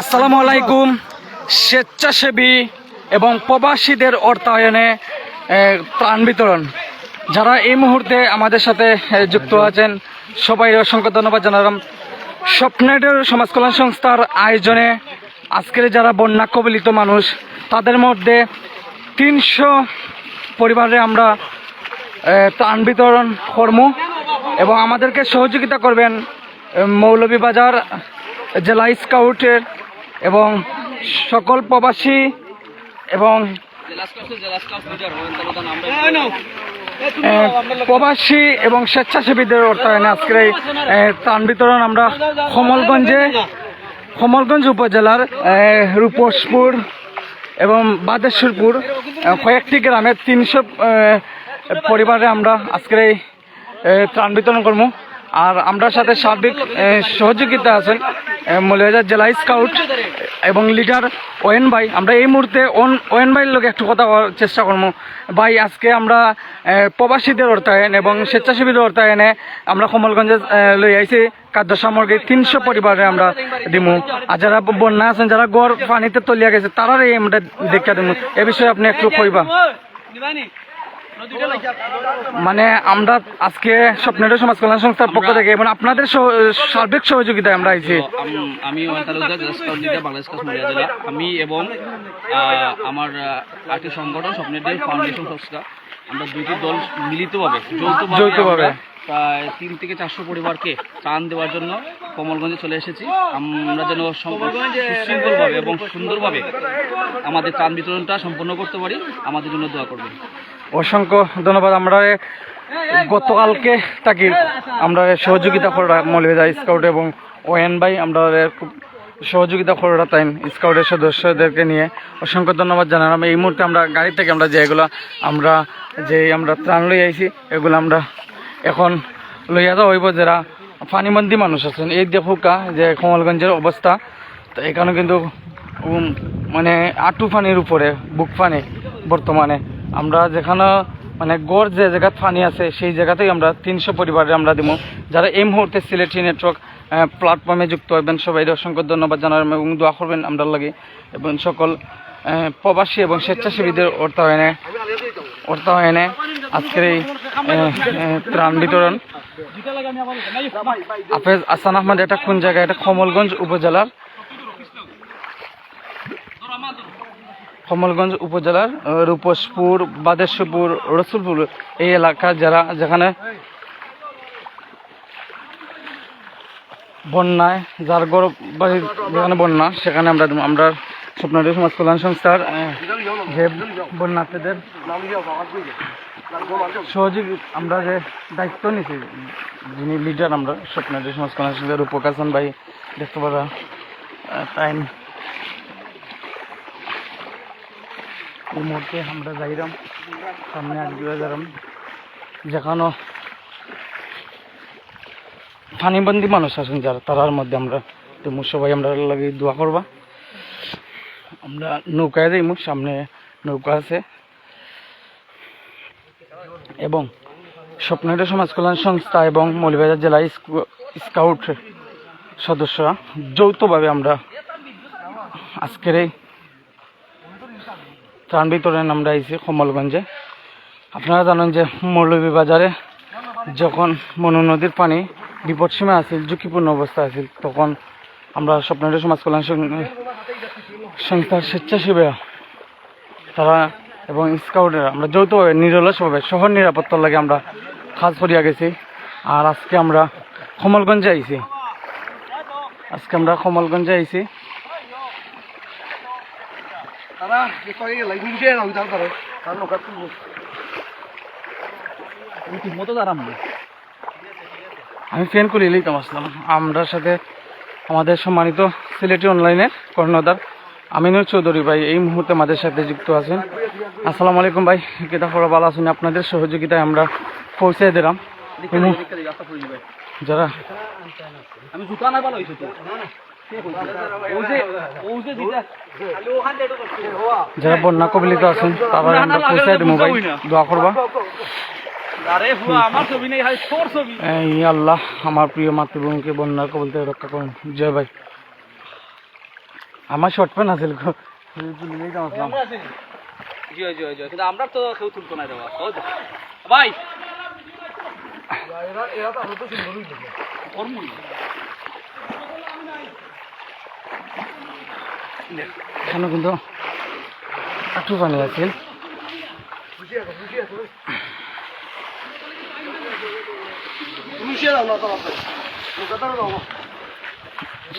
আসসালামু আলাইকুম, স্বেচ্ছাসেবী এবং প্রবাসীদের অর্থায়নে ত্রাণ বিতরণ। যারা এই মুহূর্তে আমাদের সাথে যুক্ত আছেন সবাই অসংখ্য ধন্যবাদ জানালাম। স্বপ্নের সমাজ কল্যাণ সংস্থার আয়োজনে আজকের যারা বন্যা কবলিত মানুষ, তাদের মধ্যে তিনশো পরিবারে আমরা ত্রাণ বিতরণ কর্ম এবং আমাদেরকে সহযোগিতা করবেন মৌলভীবাজার জেলা স্কাউটের এবং সকল প্রবাসী এবং প্রবাসী এবং স্বেচ্ছাসেবীদের অর্থায়নে আজকের এই ত্রাণ বিতরণ আমরা কমলগঞ্জে, কমলগঞ্জ উপজেলার রূপসপুর এবং বাদেশ্বরপুর কয়েকটি গ্রামের তিনশো পরিবারে আমরা আজকের এই ত্রাণ বিতরণ করব। আর আমরা সাথে সার্বিক সহযোগিতা আছেন মৌলিবাজার জেলা স্কাউট এবং লিডার ওয়েন ভাই। আমরা এই মুহূর্তে ওন, ওয়েন ভাইয়ের লোক একটু কথা বলার চেষ্টা করব। ভাই, আজকে আমরা প্রবাসীদের অর্থায়ন এবং স্বেচ্ছাসেবীদের অর্থায়নে আমরা কমলগঞ্জে লই আইছি। খাদ্য সামগ্রী তিনশো পরিবারে আমরা দিমু। আর যারা বন্যা আছেন, যারা গড় পানিতে তলিয়া গেছে, তারারই আমরা দেখা দিমু। এ বিষয়ে আপনি একটু কইবা। মানে আমরা আজকে স্বপ্নের সমাজ কল্যাণ সংস্থার পক্ষ থেকে এবং আপনাদের সার্বিক সহযোগিতায় আমরা আইছি। আমি আমি এবং আমার আরেকটি সংগঠন স্বপ্নের দেশ ফাউন্ডেশন সংস্থা আমরা দুইটি দল মিলিতভাবে যৌথভাবে। প্রায় তিন থেকে চারশো পরিবারকে ত্রাণ দেওয়ার জন্য কমলগঞ্জে চলে এসেছি। আমরা যেন সুশৃঙ্খলভাবে এবং সুন্দরভাবে আমাদের ত্রাণ বিতরণটা সম্পন্ন করতে পারি আমাদের জন্য দোয়া করবেন। অসংখ্য ধন্যবাদ। আমরা গতকালকে থাকি আমরা সহযোগিতা করা মৌলভীদা স্কাউট এবং ওএন ভাই, আমরা খুব সহযোগিতা করা তাই স্কাউটের সদস্যদেরকে নিয়ে অসংখ্য ধন্যবাদ জানালাম। এই মুহূর্তে আমরা গাড়ি থেকে আমরা যেগুলো আমরা যে আমরা ত্রাণ লই আইছি, এগুলো আমরা এখন লইয়া যাওয়া হইব যারা ফানিমন্দি মানুষ আছেন, এই দেখুকা যে কমলগঞ্জের অবস্থা। তো এখানে কিন্তু মানে আটু ফানির উপরে, বুক পানি বর্তমানে। আমরা যেখানে মানে গড় যে জায়গায় পানি আছে, সেই জায়গাতেই আমরা, তিনশো পরিবারে আমরা দিব যারা এই মুহূর্তে সিলেটি নেটওয়ার্ক প্ল্যাটফর্মে যুক্ত হবেন সবাই অসংখ্য ধন্যবাদ জানাবেন এবং দোয়া করবেন আমরা লাগে। এবং সকল প্রবাসী এবং স্বেচ্ছাসেবীদের অর্থায়নে অর্থায়নে আজকের এই ত্রাণ বিতরণ। আফেজ আসান আহমদ, এটা কোন জায়গায় এটা কমলগঞ্জ উপজেলার কমলগঞ্জ উপজেলার রূপসপুর, বাদেশ্বরপুর, রসুলপুর এই এলাকা যারা যেখানে বন্যায় যার বাড়ির যেখানে বন্যা, সেখানে আমরা আমরা স্বপ্নদী সমাজ কল্যাণ সংস্থার যে বন্যার্থীদের সহযোগী আমরা যে দায়িত্ব নিছি, যিনি লিডার আমরা স্বপ্নদী সমাজ কল্যাণ সংস্থার উপকাশন ভাই, দেখতে পারা টাইম এই মুহূর্তে আমরা যাইরাম, সামনে আসবে যারাম যেখানো পানিবন্দি মানুষ আছেন যারা, তারার মধ্যে আমরা তুমি সবাই আমরা লাগে দোয়া করবা। আমরা নৌকায় যাইমু, সামনে নৌকা আছে। এবং স্বপ্নের সমাজ কল্যাণ সংস্থা এবং মৌলভীবাজার জেলা স্কু- স্কাউট সদস্যরা যৌথভাবে আমরা আজকের এই ত্রাণ বিতরণ আমরা আইছি কমলগঞ্জে। আপনারা জানেন যে মৌলভীবাজারে যখন মনু নদীর পানি বিপদসীমা আছিল ঝুঁকিপূর্ণ অবস্থা আছিল তখন আমরা স্বপ্নের সমাজ কল্যাণ সংস্থার স্বেচ্ছাসেবীরা তারা এবং স্কাউটেরা আমরা যৌথভাবে নিরলসভাবে শহর নিরাপত্তার লাগে আমরা কাজ করিয়া গেছি। আর আজকে আমরা কমলগঞ্জে আইছি। আজকে আমরা কমলগঞ্জে আইছি। দাঁড়াম আমি ফ্যান করে এলেই তো আসলাম। আমরা সাথে আমাদের সম্মানিত সিলেটি অনলাইনের কর্ণধার আমিনুর চৌধুরী ভাই এই মুহূর্তে আমাদের সাথে যুক্ত আছেন। আসসালামু আলাইকুম ভাই কেটা ফোরা ভালো আছেন? আপনাদের সহযোগিতায় আমরা পৌঁছে দিলাম। যারা আমি জুতা নাই ভালো হয়েছে যারা বন্যা কবলিত আছেন তারা আমরা পৌঁছে দেবো ভাই দোয়া করবা। আরে হুয়া আমার ছবি নেই হাই তোর ছবি। এই আল্লাহ আমার প্রিয় মাতৃভূমিকে বন্যার কবল থেকে রক্ষা করুন। জয় ভাই। আমার শর্ট প্যান্ট আছে গো। তো আসলাম। জয় জয় জয়। কিন্তু আমরা তো কেউ তুলতো না দেওয়া ভাই। কর্মই না। এখানে কিন্তু? একটু পানি আছে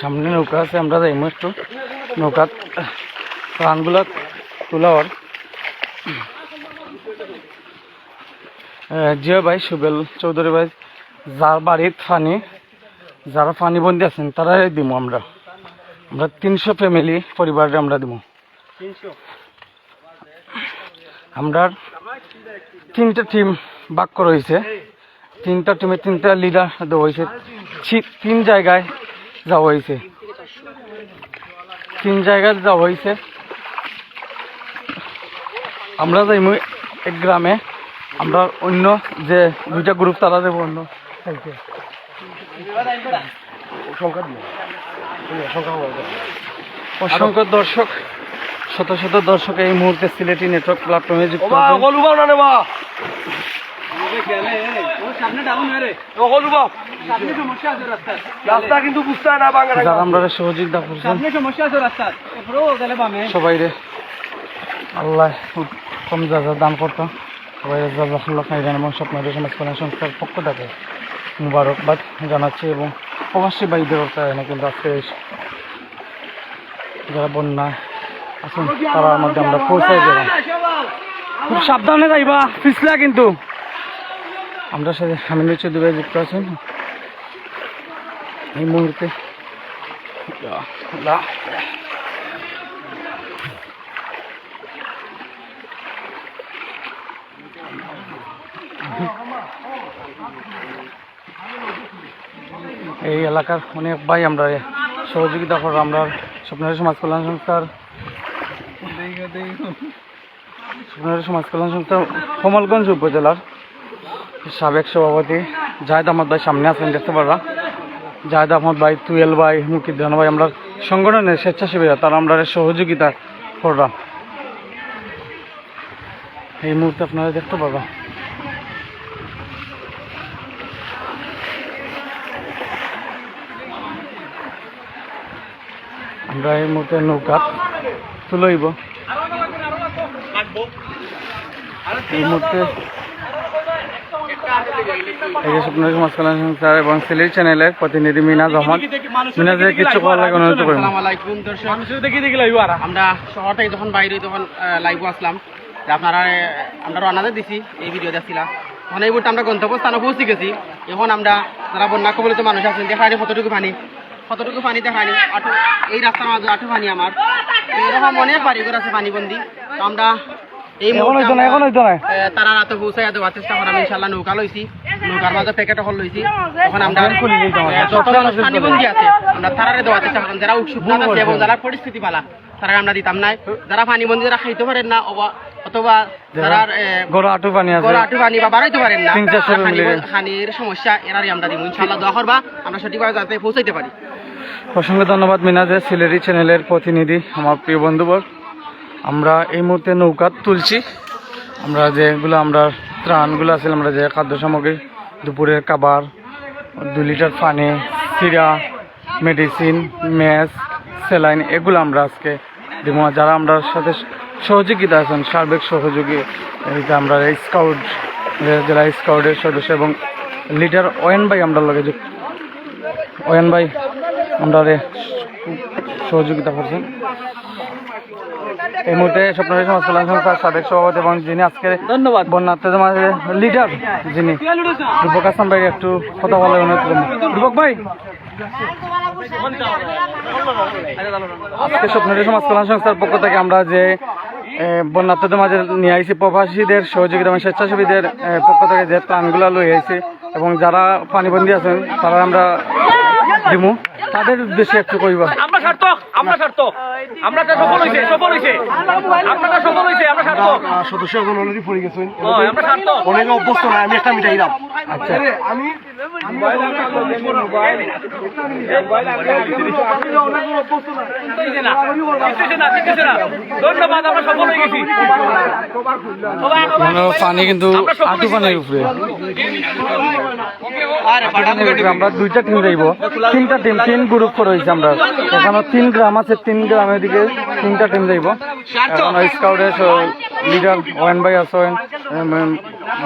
সামনে নৌকা আছে, আমরা যাইমু একটু। নৌকাত প্রাণগুলা তোলাওয়ার জিয়া ভাই, সুবেল চৌধুরী ভাই, যার বাড়ির ফানি যারা ফানি বন্দি আছেন, তারাই দিব আমরা। আমরা তিনশো ফ্যামিলি পরিবারে আমরা দিব। আমরা তিনটা টিম বাক করা হয়েছে। তিনটা টিমে তিনটা লিডার দেওয়া হয়েছে। তিন জায়গায় যাওয়া হয়েছে। তিন জায়গায় যাওয়া হয়েছে। আমরা যাইমু এক গ্রামে। আমরা অন্য যে দুইটা গ্রুপ তারা যাব অন্য। সাইডে অসংখ্য দর্শক শত শত দর্শক এই মুহূর্তে সিলেটি নেটওয়ার্ক প্ল্যাটফর্মে যুক্ত হয় সবাই রে। আল্লাহ কম যা যা দান করতো। সবাই সংস্থার পক্ষ থেকে। মুবারকবাদ জানাচ্ছি এবং প্রবাসী হয় না, কিন্তু আজকে যারা বন্যা আছেন, তার মধ্যে আমরা পৌঁছাই দেবো। খুব সাবধানে যাইবা, পিছলা কিন্তু। আমরা সাথে ফ্যামিলি চৌধুরী যুক্ত আছেন এই মুহূর্তে এই এলাকার অনেক ভাই আমরা সহযোগিতা করো আমরা স্বপ্নের সমাজ কল্যাণ সংস্থার স্বপ্নের সমাজ কল্যাণ সংস্থা কমলগঞ্জ উপজেলার সাবেক সভাপতি জাহেদ আহমদ ভাই সামনে আছেন, দেখতে পারা জাহেদ আহমদ ভাই, তুয়েল ভাই মুকিদ্দান ভাই, আমরা সংগঠনের স্বেচ্ছাসেবীরা তারা আমরা সহযোগিতা করা এই মুহূর্তে আপনারা দেখতে পারবা। আমরা এই মুহূর্তে নৌকা তুলইব এই মুহূর্তে এই যে স্বপ্ন এবং চ্যানেলের প্রতিনিধি মিনাজ আহমদ কিছু অনুরোধ আমরা শহর যখন বাইরে তখন লাইভ আসলাম। আপনারা আমরা দিছি, এই ভিডিও দেখছিলাম তখন এই মুহূর্তে আমরা গন্তব্যস্থানে পৌঁছে গেছি। এখন আমরা যারা বন্যা কবলিত মানুষ আছেন দেখানি কতটুকু পানি কতটুকু পানি দেখানি আঠু এই রাস্তার মাঝে আঠু পানি আমার। এরকম অনেক বাড়িঘর আছে পানিবন্দি। তো আমরা এই তারা রাতে পৌঁছাই দেওয়ার চেষ্টা করাম ইনশাল্লাহ নৌকা লইছি। নৌকার মাঝে প্যাকেট হল লইছি। তখন আমরা যত মানুষ পানিবন্দি আছে আমরা তারারে দেওয়ার চেষ্টা করলাম যারা উৎসুক আছে এবং যারা পরিস্থিতি পালা তারা আমরা দিতাম নাই। যারা পানিবন্দি যারা খাইতে পারেন না অবা- অথবা যারা এ, গড় আটু পানি আছে আটু পানি বা বাড়াইতে পারেন না। সমস্যা এরারই আমরা দিব। ইনশাল্লাহ দোয়া করবা আমরা সঠিকভাবে যাতে পৌঁছাইতে পারি। অসংখ্য ধন্যবাদ মিনাজের সিলেরি চ্যানেলের প্রতিনিধি, আমার প্রিয় বন্ধুবর আমরা এই মুহূর্তে নৌকা তুলছি। আমরা যেগুলো, আমরা ত্রাণগুলো আছে, আমরা যে খাদ্য সামগ্রী, দুপুরের খাবার দু লিটার পানি, সিরা, মেডিসিন ম্যাচ স্যালাইন, এগুলো আমরা আজকে দিব। যারা আমরা সাথে সহযোগিতা আছেন, সার্বিক সহযোগী আমরা স্কাউট জেলা স্কাউটের সদস্য এবং লিডার ওয়েন ভাই আমরা লগে ওয়ান ভাই আমরা সহযোগিতা করছেন। এই মুহূর্তে স্বপ্নের সমাজ কল্যাণ সংস্থার সাবেক সভাপতি এবং যিনি আজকে ধন্যবাদ। বন্যার্থীদের মাঝে লিডার যিনি রূপক হাসান ভাই একটু কথা বলার অনুরোধ করবেন রূপক ভাই। আজকে স্বপ্নের সমাজ কল্যাণ সংস্থার পক্ষ থেকে আমরা যে বন্যার্থীদের মাঝে নিয়ে আইছি প্রবাসীদের সহযোগিতা এবং স্বেচ্ছাসেবীদের পক্ষ থেকে যে ত্রাণগুলো লই আইছি এবং যারা পানিবন্দী আছেন তারা আমরা দিমু। তাদের উদ্দেশ্যে একটু কইবা। আমরা সার্থক আমরা সার্থক। আমরা তো সফল হইছে সফল হইছে। আমরা তো সফল হইছে আমরা সার্থক। সদস্য এখন অলরেডি পড়ে গেছেন আমরা সার্থক। অনেক অভ্যস্ত না আমি একটা মিটাই দাম আচ্ছা। আমি মানে পানি কিন্তু আটু পানির উপরে। আমরা দুইটা টিম যাইব। তিনটা টিম তিন গ্রুপ করে হয়েছে আমরা। এখানে তিন গ্রাম আছে, তিন গ্রামের দিকে তিনটা টিম যাইব। এখন স্কাউটের লিডার ওয়েন ভাই আছেন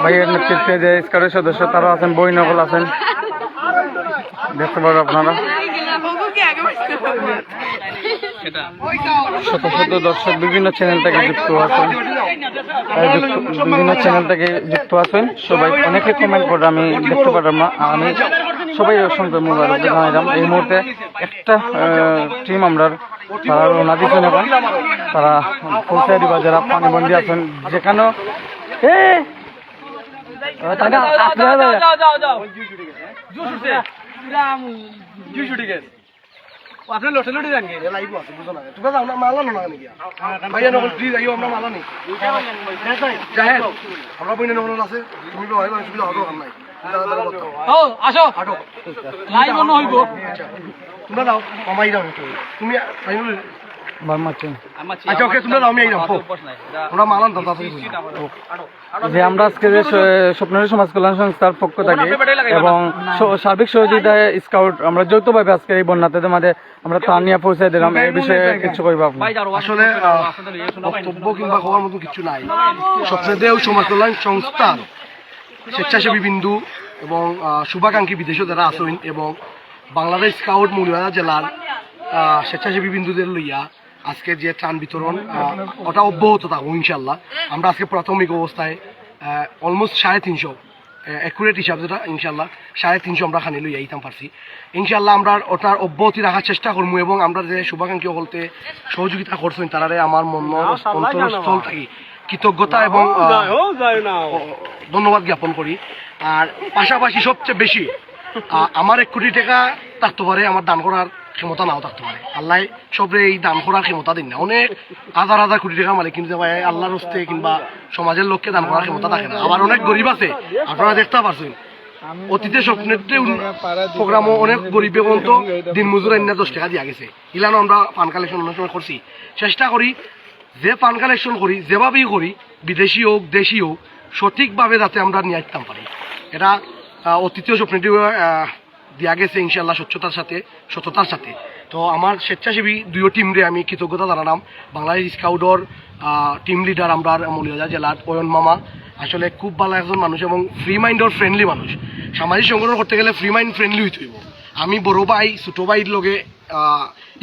ভাইয়ের নেতৃত্বে যে স্কাউটের সদস্য তারা আছেন বই নকল আছেন। দেখতে পারো আপনারা। শত শত দর্শক বিভিন্ন চ্যানেল থেকে যুক্ত আছেন। যুক্ত- বিভিন্ন চ্যানেল থেকে যুক্ত আছেন। সবাই অনেকে কমেন্ট করে আমি দেখতে পারলাম না। আমি সবাই অসংখ্য মোবাইল জানাইলাম। এই মুহূর্তে একটা টিম আমরা তারা রওনা দিচ্ছেন এখন তারা যারা পানিবন্দি আছেন। যেখানে এ আপনারা আপনার লটে লটে যান গিয়ে লাইব আছে বুঝো না। তোমরা না মালা না নাকি? ভাইয়া নকল প্লিজ যাইও আমরা মালা নেই। আমরা বইনে নকল আছে তুমি হয় সুবিধা হতো নাই। ও আসো। লাইভ অন হইব। তোমরা দাও কমাই দাও তুমি আচ্ছা যে আমরা আজকে যে স্বপ্নের সমাজ কল্যাণ সংস্থার পক্ষ থেকে এবং সার্বিক সহযোগিতায় স্কাউট আমরা যৌথভাবে আজকে এই বন্যাতে মাঝে আমরা ত্রাণ নিয়ে পৌঁছে দিলাম এই বিষয়ে কিছু কইবা আপনি আসলে বক্তব্য কিংবা হওয়ার মতো কিছু নাই। স্বপ্নদেও সমাজ কল্যাণ সংস্থার স্বেচ্ছাসেবী বিন্দু এবং শুভাকাঙ্ক্ষী বিদেশে যারা আসেন এবং বাংলাদেশ স্কাউট মৌলভীবাজার জেলার স্বেচ্ছাসেবী বিন্দুদের লইয়া আজকে যে ত্রাণ বিতরণ ওটা অব্যাহত থাকব ইনশাল্লাহ আমরা আজকে প্রাথমিক অবস্থায় অলমোস্ট সাড়ে তিনশো অ্যাকুরেট হিসাব যেটা ইনশাল্লাহ সাড়ে তিনশো আমরা খানি লইয়া আইতাম পারছি। ইনশাল্লাহ আমরা ওটার অব্যাহতি রাখার চেষ্টা করব এবং আমরা যে শুভাকাঙ্ক্ষী বলতে সহযোগিতা করছেন তারারে আমার মন অন্তরস্থল থাকি। কৃতজ্ঞতা এবং ধন্যবাদ জ্ঞাপন করি। আর পাশাপাশি সবচেয়ে বেশি আমার এক কোটি টাকা থাকতে পারে আমার দান করার ক্ষমতা নাও থাকতে পারে আল্লাহ সবরে এই দান করার ক্ষমতা দিন না। অনেক হাজার হাজার কোটি টাকা মালিক, কিন্তু ভাই আল্লাহর হস্তে কিংবা সমাজের লোককে দান করার ক্ষমতা থাকে না। আবার অনেক গরিব আছে, আপনারা দেখতে পারছেন। অতীতে স্বপ্নের প্রোগ্রামও অনেক গরিবে পর্যন্ত দিন মজুর আইনা দশ টাকা দিয়া গেছে। ইলানো আমরা পান কালেকশন অনেক সময় করছি। চেষ্টা করি, যে পান কালেকশন করি, যেভাবেই করি, বিদেশি হোক, দেশি হোক, সঠিকভাবে যাতে আমরা নিয়ে আসতাম পারি। এটা অতীতীয় স্বপ্নটি দিয়া গেছে ইনশাল্লাহ স্বচ্ছতার সাথে সততার সাথে। তো আমার স্বেচ্ছাসেবী দুইও টিমরে আমি কৃতজ্ঞতা জানালাম। বাংলাদেশ স্কাউটর টিম লিডার আমরা মলিয়াজা জেলার অয়ন মামা। আসলে খুব ভালো একজন মানুষ এবং ফ্রি মাইন্ডর ফ্রেন্ডলি মানুষ। সামাজিক সংগঠন করতে গেলে ফ্রি মাইন্ড ফ্রেন্ডলি হইতে হইব। আমি বড় ভাই, ছোট ভাইয়ের লগে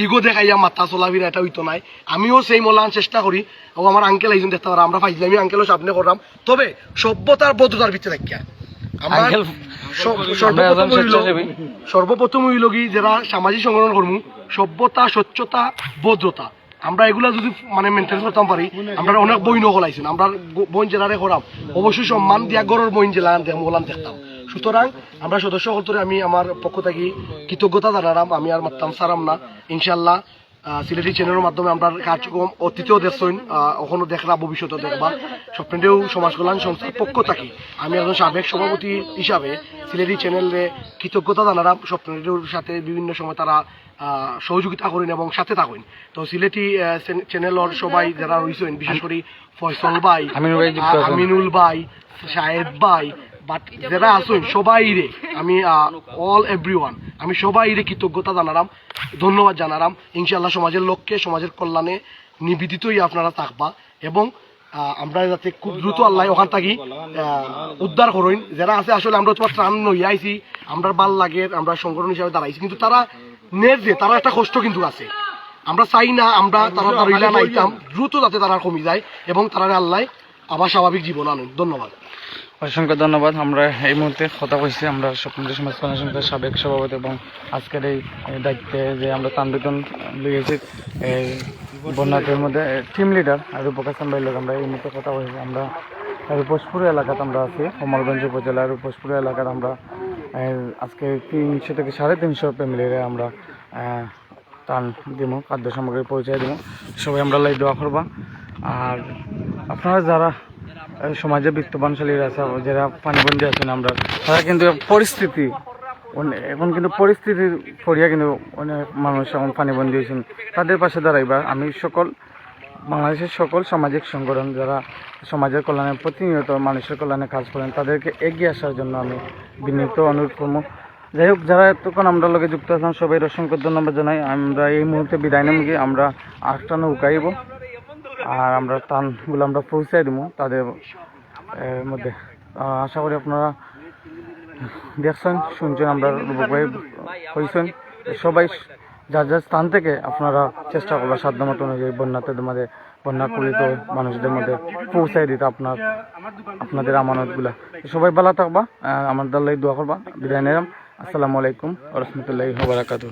ইগো দেখাইয়া মাথা চলাফিরা এটা হইতো নাই। আমিও সেই মলান চেষ্টা করি। ও আমার আঙ্কেল একজন দেখতে পারা, আমরা ফাইজলামি আঙ্কেলও সামনে করলাম। তবে সভ্যতার বদ্ধতার ভিতরে রাখিয়া। সর্বপ্রথম হইল কি যারা সামাজিক সংগঠন কর্মী সভ্যতা স্বচ্ছতা ভদ্রতা। আমরা এগুলা যদি মানে মেনটেন করতাম পারি আমরা অনেক বই নকল আইছেন আমরা বইন জেলারে করাম। অবশ্যই সম্মান দিয়া গড়ের বইন জেলা মহলান দেখতাম। সুতরাং আমরা সদস্য হলতরে আমি আমার পক্ষ থেকে কৃতজ্ঞতা জানালাম আমি আর মারতাম সারাম না। ইনশাল্লাহ সিলেটি চ্যানেলের মাধ্যমে আমরা কার্যক্রম অতীতেও দেখছেন ওখানে দেখলা ভবিষ্যতে দেখবা স্বপ্নেও সমাজ কল্যাণ সংস্থার পক্ষ থাকি আমি একজন সাবেক সভাপতি হিসাবে সিলেটি চ্যানেলে কৃতজ্ঞতা জানালাম স্বপ্নের সাথে বিভিন্ন সময় তারা সহযোগিতা করেন এবং সাথে থাকেন তো সিলেটি চ্যানেলের সবাই যারা রয়েছেন বিশেষ করে ফয়সল ভাই আমিনুল ভাই। আমিনুল ভাই বাট যারা আছেন সবাই রে আমি অল এভরি আমি সবাই রে কৃতজ্ঞতা জানালাম ধন্যবাদ জানালাম ইনশাল্লাহ সমাজের লক্ষ্যে সমাজের কল্যাণে নিবেদিতই আপনারা থাকবা এবং আমরা যাতে খুব দ্রুত আল্লাহ ওখান থাকি উদ্ধার করইন যারা আছে আসলে আমরা তোমার ত্রাণ নই আইছি আমরা ভালো লাগে আমরা সংগঠন হিসাবে দাঁড়াইছি কিন্তু তারা নের যে তারা একটা কষ্ট কিন্তু আছে। আমরা চাই না আমরা তারা তারা নাইতাম দ্রুত যাতে তারা কমে যায় এবং তারা আল্লাহ আবার স্বাভাবিক জীবন আনেন। ধন্যবাদ। অসংখ্য ধন্যবাদ। আমরা এই মুহূর্তে কথা কইছি আমরা স্বপ্নের সমাজ সংস্থার সাবেক সভাপতি এবং আজকের এই দায়িত্বে যে আমরা ত্রাণ বিতরণ লিয়েছি এই বন্যাতের মধ্যে টিম লিডার আর রূপকাশ ভাইয়ের লোক আমরা এই মুহূর্তে কথা কইছি আমরা রূপসপুর এলাকাতে আমরা আছি কমলগঞ্জ উপজেলার রূপসপুর এলাকার আমরা আজকে তিনশো থেকে সাড়ে তিনশো ফ্যামিলিরে আমরা টান দিব খাদ্য সামগ্রী পরিচয় দিব সবাই আমরা লাই দোয়া করবা। আর আপনারা যারা সমাজে বিত্তবানশালীরা আছে যারা পানিবন্দী আছেন আমরা, তারা কিন্তু পরিস্থিতি এখন কিন্তু পরিস্থিতির পড়িয়া কিন্তু অনেক মানুষ এখন পানিবন্দী হয়েছেন। তাদের পাশে দাঁড়াইবা, আমি সকল, বাংলাদেশের সকল সামাজিক সংগঠন যারা সমাজের কল্যাণে প্রতিনিয়ত মানুষের কল্যাণে কাজ করেন, তাদেরকে এগিয়ে আসার জন্য আমি বিনীত অনুরোধ করব। যাই হোক, যারা এতক্ষণ আমরা লগে যুক্ত আছেন সবাই অসংখ্য ধন্যবাদ জানাই। আমরা এই মুহূর্তে বিদায় নেব গিয়ে আমরা আরেকটা নৌকাইব আর আমরা টানগুলো আমরা পৌঁছাই দিব তাদের মধ্যে। আশা করি আপনারা দেখছেন, শুনছেন, আমরা হয়েছেন সবাই যার যার স্থান থেকে আপনারা চেষ্টা করবেন সাধ্যমতো অনুযায়ী বন্যাতে মধ্যে বন্যা পীড়িত মানুষদের মধ্যে পৌঁছাই দিতে আপনার, আপনাদের আমানতগুলা। সবাই ভালো থাকবা দাল্লাই দোয়া করবা। বিদায় নিলাম। আসসালামু আলাইকুম রহমতুল্লাহ বারাকাতু